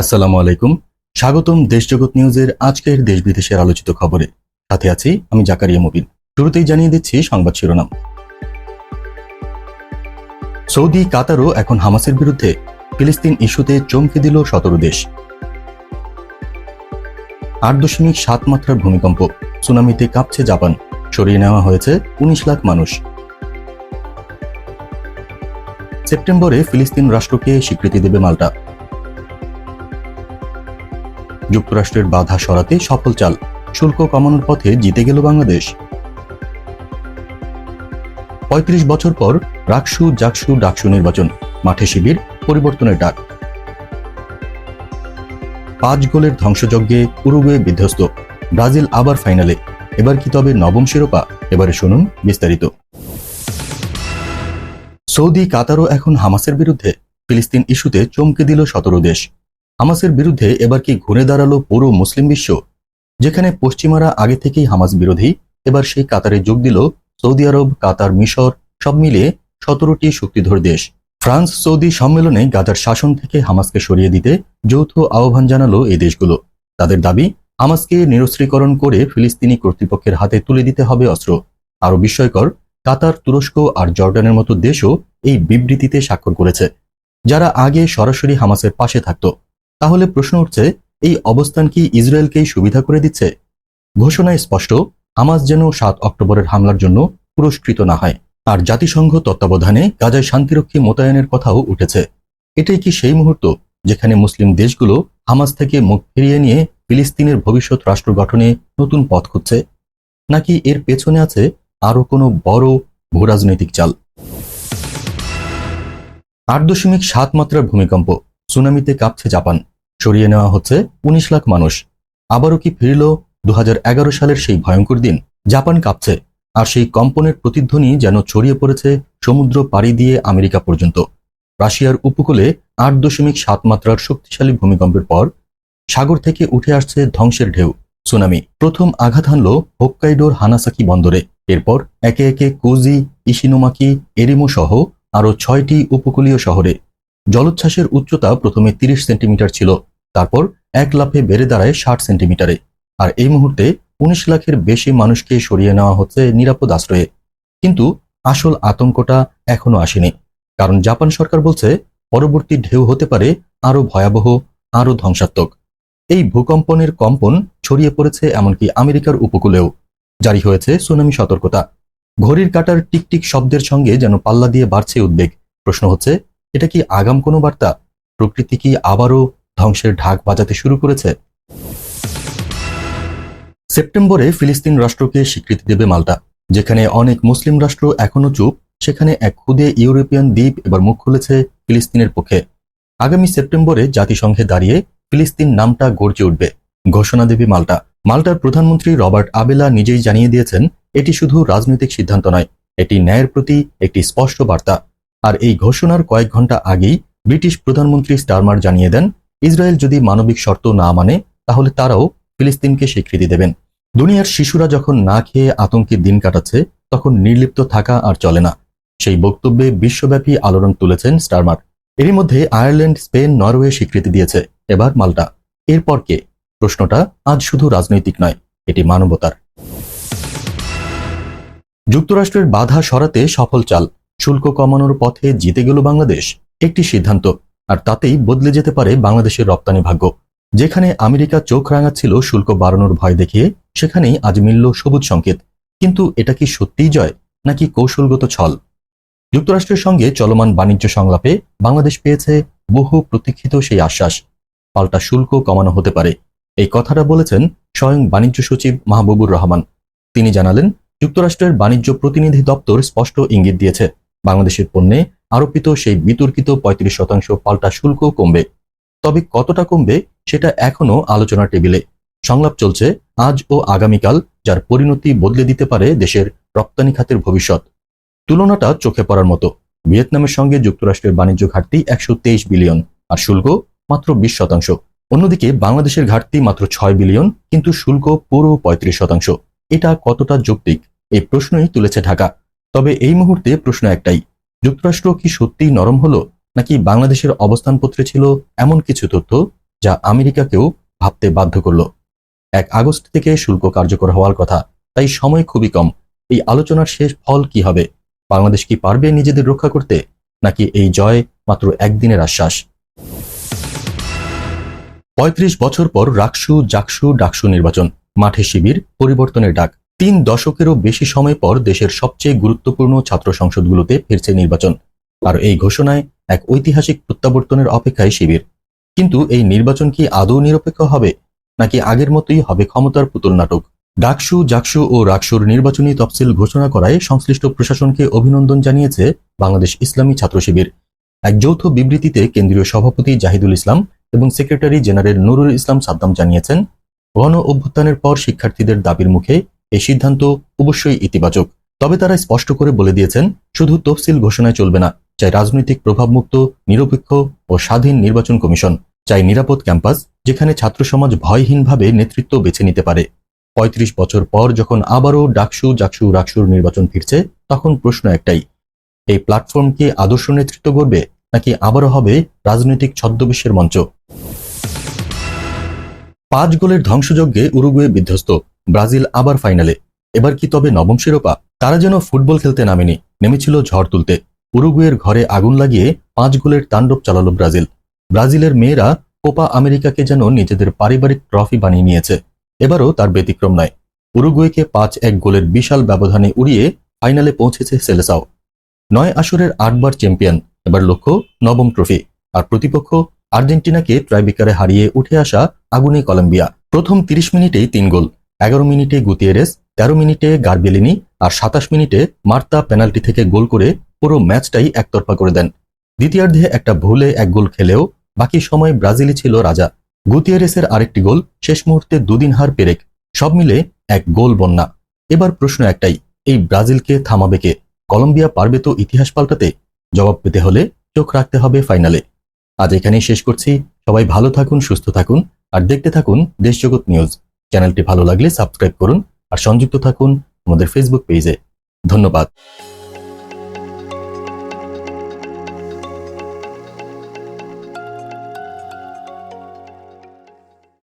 আসসালামু আলাইকুম। স্বাগতম দেশজগৎ নিউজের আজকের দেশ বিদেশের আলোচিত খবরে। সাথে আছি আমি জাকারিয়া মুবিন। শুরুতেই জানিয়ে দিচ্ছি সংবাদ শিরোনাম। সৌদি, কাতারও এখন হামাসের বিরুদ্ধে ফিলিস্তিন ইস্যুতে চমকে দিল সতেরো দেশ। আট দশমিক সাত মাত্রার ভূমিকম্প। সুনামিতে কাঁপছে জাপান। সরিয়ে নেওয়া হয়েছে উনিশ লাখ মানুষ। সেপ্টেম্বরে ফিলিস্তিন রাষ্ট্রকে স্বীকৃতি দেবে মাল্টা। যুক্তরাষ্ট্রের বাধা সরাতে সফল চাল শুল্ক কমানোর পথে জিতে গেল বাংলাদেশ। পঁয়ত্রিশ বছর পর রাকসু, জাকসু, ডাকসু নির্বাচন, মাঠে শিবির, পরিবর্তনের ডাক। পাঁচ গোলের ধ্বংসযজ্ঞে উরুগুয়ে বিধ্বস্ত। ব্রাজিল আবার ফাইনালে। এবার কি তবে নবম শিরোপা? এবারে শুনুন বিস্তারিত। সৌদি, কাতারও এখন হামাসের বিরুদ্ধে। ফিলিস্তিন ইস্যুতে চমকে দিল সতেরো দেশ। হামাসের বিরুদ্ধে এবার কি ঘুরে দাঁড়াল পুরো মুসলিম বিশ্ব? যেখানে পশ্চিমারা আগে থেকেই হামাস বিরোধী, এবার সেই কাতারে যোগ দিল সৌদি আরব, কাতার, মিশর, সব মিলিয়ে সতেরোটি শক্তিধর দেশ। ফ্রান্স সৌদি সম্মেলনে গাজার শাসন থেকে হামাসকে সরিয়ে দিতে যৌথ আহ্বান জানালো এই দেশগুলো। তাদের দাবি, হামাসকে নিরস্ত্রীকরণ করে ফিলিস্তিনি কর্তৃপক্ষের হাতে তুলে দিতে হবে অস্ত্র। আরও বিস্ময়কর, কাতার, তুরস্ক আর জর্ডানের মতো দেশও এই বিবৃতিতে স্বাক্ষর করেছে। যারা আগে সরাসরি হামাসের পাশে থাকত তাহলে প্রশ্ন উঠছে, এই অবস্থান কি ইসরায়েলকেই সুবিধা করে দিচ্ছে? ঘোষণায় স্পষ্ট, হামাস যেন সাত অক্টোবরের হামলার জন্য পুরস্কৃত না হয়। আর জাতিসংঘ তত্ত্বাবধানে গাজায় শান্তিরক্ষী মোতায়েনের কথাও উঠেছে। এটাই কি সেই মুহূর্ত যেখানে মুসলিম দেশগুলো হামাস থেকে মুখ ফিরিয়ে নিয়ে ফিলিস্তিনের ভবিষ্যৎ রাষ্ট্র গঠনে নতুন পথ খুঁজছে? নাকি এর পেছনে আছে আরও কোনো বড় ভূরাজনৈতিক চাল? আট দশমিক সাত মাত্রার ভূমিকম্প। সুনামিতে কাঁপছে জাপান। সরিয়ে নেওয়া হচ্ছে উনিশ লাখ মানুষ। আবারও কি ফিরল দু সালের সেই ভয়ঙ্কর দিন? জাপান কাঁপছে, আর সেই কম্পনের প্রতিধ্বনি যেন ছড়িয়ে পড়েছে সমুদ্র পাড়ি দিয়ে আমেরিকা পর্যন্ত। রাশিয়ার উপকূলে আট দশমিক সাত মাত্রার শক্তিশালী ভূমিকম্পের পর সাগর থেকে উঠে আসছে ধ্বংসের ঢেউ, সুনামি। প্রথম আঘাত হানল হোক্কাইডোর হানাসাকি বন্দরে। এরপর একে একে কোজি, ইশিনোমাকি, এরিমো সহ আরও ছয়টি উপকূলীয় শহরে। জলোচ্ছ্বাসের উচ্চতা প্রথমে তিরিশ সেন্টিমিটার ছিল, তারপর এক লাফে বেড়ে দাঁড়ায় ষাট সেন্টিমিটারে। আর এই মুহূর্তে উনিশ লাখের বেশি মানুষকে সরিয়ে নেওয়া হচ্ছে নিরাপদ আশ্রয়ে। কিন্তু আসল আতঙ্কটা এখনও আসেনি, কারণ জাপান সরকার বলছে পরবর্তী ঢেউ হতে পারে আরও ভয়াবহ, আরও ধ্বংসাত্মক। এই ভূকম্পনের কম্পন ছড়িয়ে পড়েছে এমনকি আমেরিকার উপকূলেও। জারি হয়েছে সুনামি সতর্কতা। ঘড়ির কাটার টিকটিক শব্দের সঙ্গে যেন পাল্লা দিয়ে বাড়ছে উদ্বেগ। প্রশ্ন হচ্ছে এটা কি আগাম কোনো বার্তা? প্রকৃতি কি আবারও ধ্বংসের ঢাক বাজাতে শুরু করেছে? সেপ্টেম্বরে ফিলিস্তিন রাষ্ট্রকে স্বীকৃতি দেবে মাল্টা, যেখানে অনেক মুসলিম রাষ্ট্র এখনও চুপ, সেখানে এক খুদে ইউরোপিয়ান দ্বীপ এবার মুখ খুলেছে ফিলিস্তিনের পক্ষে। আগামী সেপ্টেম্বরে জাতিসংঘে দাঁড়িয়ে ফিলিস্তিন নামটা গর্জে উঠবে, ঘোষণা দেবে মাল্টা। মাল্টার প্রধানমন্ত্রী রবার্ট আবেলা নিজেই জানিয়ে দিয়েছেন, এটি শুধু রাজনৈতিক সিদ্ধান্ত নয়, এটি ন্যায়ের প্রতি একটি স্পষ্ট বার্তা। আর এই ঘোষণার কয়েক ঘণ্টা আগেই ব্রিটিশ প্রধানমন্ত্রী স্টারমার জানিয়ে দেন, ইসরায়েল যদি মানবিক শর্ত না মানে তাহলে তারাও ফিলিস্তিনকে স্বীকৃতি দেবেন। দুনিয়ার শিশুরা যখন না খেয়ে আতঙ্কে দিন কাটাচ্ছে, তখন নির্লিপ্ত থাকা আর চলে না। সেই বক্তব্যে বিশ্বব্যাপী আলোড়ন তুলেছেন স্টারমার। এরই মধ্যে আয়ারল্যান্ড, স্পেন, নরওয়ে স্বীকৃতি দিয়েছে। এবার মাল্টা। এরপর কে? প্রশ্নটা আজ শুধু রাজনৈতিক নয়, এটি মানবতার। যুক্তরাষ্ট্রের বাধা সরাতে সফল চাল। শুল্ক কমানোর পথে জিতে গেল বাংলাদেশ একটি সিদ্ধান্ত, আর তাতেই বদলে যেতে পারে বাংলাদেশের রপ্তানি ভাগ্য। যেখানে আমেরিকা চোখ রাঙাচ্ছিল শুল্ক বাড়ানোর ভয় দেখিয়ে, সেখানেই আজ মিলল সবুজ সংকেত। কিন্তু এটা কি সত্যিই জয়, নাকি কৌশলগত ছল? যুক্তরাষ্ট্রের সঙ্গে চলমান বাণিজ্য সংলাপে বাংলাদেশ পেয়েছে বহু প্রতীক্ষিত সেই আশ্বাস। পাল্টা শুল্ক কমানো হতে পারে, এই কথাটা বলেছেন স্বয়ং বাণিজ্য সচিব মাহবুবুর রহমান। তিনি জানালেন, যুক্তরাষ্ট্রের বাণিজ্য প্রতিনিধি দপ্তর স্পষ্ট ইঙ্গিত দিয়েছে বাংলাদেশের পণ্যে আরোপিত সেই বিতর্কিত পঁয়ত্রিশ শতাংশ পাল্টা শুল্ক কমবে। তবে কতটা কমবে সেটা এখনও আলোচনার টেবিলে। সংলাপ চলছে, আজ ও আগামীকাল যার পরিণতি বদলে দিতে পারে দেশের রপ্তানি খাতের ভবিষ্যৎ। তুলনাটা চোখে পড়ার মতো। ভিয়েতনামের সঙ্গে যুক্তরাষ্ট্রের বাণিজ্য ঘাটতি একশো তেইশ বিলিয়ন, আর শুল্ক মাত্র বিশ শতাংশ। অন্যদিকে বাংলাদেশের ঘাটতি মাত্র ছয় বিলিয়ন, কিন্তু শুল্ক পুরো পঁয়ত্রিশ শতাংশ। এটা কতটা যৌক্তিক? এই প্রশ্নই তুলেছে ঢাকা। তবে এই মুহূর্তে প্রশ্ন একটাই, যুক্তরাষ্ট্র কি সত্যিই নরম হলো, নাকি বাংলাদেশের অবস্থানপত্রে ছিল এমন কিছু তথ্য যা আমেরিকাকেও ভাবতে বাধ্য করল? এক আগস্ট থেকে শুল্ক কার্যকর হওয়ার কথা, তাই সময় খুবই কম। এই আলোচনার শেষ ফল কি হবে? বাংলাদেশ কি পারবে নিজেদের রক্ষা করতে, নাকি এই জয় মাত্র একদিনের আশ্বাস? পঁয়ত্রিশ বছর পর রাকসু, জাকসু, ডাকসু নির্বাচন, মাঠে শিবির, পরিবর্তনের ডাক। তিন দশকেরও বেশি সময় পর দেশের সবচেয়ে গুরুত্বপূর্ণ ছাত্র সংসদগুলোতে ফিরছে নির্বাচন। আর এই ঘোষণায় এক ঐতিহাসিক প্রত্যাবর্তনের অপেক্ষায় শিবির। কিন্তু এই নির্বাচন কি আদৌ নিরপেক্ষ হবে, নাকি আগের মতোই হবে ক্ষমতার পুতুল নাটক? ডাকসু, জাকসু ও রাকসুর নির্বাচনী তফসিল ঘোষণা করায় সংশ্লিষ্ট প্রশাসনকে অভিনন্দন জানিয়েছে বাংলাদেশ ইসলামী ছাত্র শিবির। এক যৌথ বিবৃতিতে কেন্দ্রীয় সভাপতি জাহিদুল ইসলাম এবং সেক্রেটারি জেনারেল নুরুল ইসলাম সাদ্দাম জানিয়েছেন, গণ অভ্যুত্থানের পর শিক্ষার্থীদের দাবির মুখে এই সিদ্ধান্ত অবশ্যই ইতিবাচক। তবে তারা স্পষ্ট করে বলে দিয়েছেন, শুধু তফসিল ঘোষণায় চলবে না, চাই রাজনৈতিক প্রভাবমুক্ত, নিরপেক্ষ ও স্বাধীন নির্বাচন কমিশন, চাই নিরাপদ ক্যাম্পাস, যেখানে ছাত্র সমাজ ভয়হীনভাবে নেতৃত্ব বেছে নিতে পারে। পঁয়ত্রিশ বছর পর যখন আবারও ডাকসু জাকসু রাকসুর নির্বাচন ফিরছে, তখন প্রশ্ন একটাই, এই প্ল্যাটফর্ম কি আদর্শ নেতৃত্ব করবে নাকি আবারও হবে রাজনৈতিক ছদ্মবেশের মঞ্চ? পাঁচ গোলের ধ্বংসযজ্ঞে উরুগুয়ে বিধ্বস্ত ব্রাজিল আবার ফাইনালে। এবার কি তবে নবম শিরোপা? তারা যেন ফুটবল খেলতে নামেনি, নেমেছিল ঝড় তুলতে। উরুগুয়ের ঘরে আগুন লাগিয়ে পাঁচ গোলের তাণ্ডব চালালো ব্রাজিল। ব্রাজিলের মেয়েরা কোপা আমেরিকাকে যেন নিজেদের পারিবারিক ট্রফি বানিয়ে নিয়েছে। এবারও তার ব্যতিক্রম নয়। উরুগুয়েকে পাঁচ এক গোলের বিশাল ব্যবধানে উড়িয়ে ফাইনালে পৌঁছেছে সেলেসাও। নয় আসরের আটবার চ্যাম্পিয়ন, এবার লক্ষ্য নবম ট্রফি। আর প্রতিপক্ষ আর্জেন্টিনাকে ট্রাইবিকারে হারিয়ে উঠে আসা আগুনে কলম্বিয়া। প্রথম তিরিশ মিনিটেই তিন গোল। এগারো মিনিটে গুতিয়েরেস, তেরো মিনিটে গার্বেলিনি আর সাতাশ মিনিটে মার্তা পেনাল্টি থেকে গোল করে পুরো ম্যাচটাই একতরফা করে দেন। দ্বিতীয়ার্ধে একটা ভুলে এক গোল খেলেও বাকি সময় ব্রাজিলই ছিল রাজা। গুতিয়েরেসের আরেকটি গোল শেষ মুহূর্তে দুদিন হার পেরেক, সব মিলে এক গোল বন্যা। এবার প্রশ্ন একটাই, এই ব্রাজিলকে থামাবে কে? কলম্বিয়া পারবে তো ইতিহাস পাল্টাতে? জবাব পেতে হলে চোখ রাখতে হবে ফাইনালে। আজ এখানেই শেষ করছি। সবাই ভালো থাকুন, সুস্থ থাকুন আর দেখতে থাকুন দেশজগৎ নিউজ। চ্যানেলটি ভালো লাগলে সাবস্ক্রাইব করুন আর সংযুক্ত থাকুন আমাদের ফেসবুক পেজে ধন্যবাদ।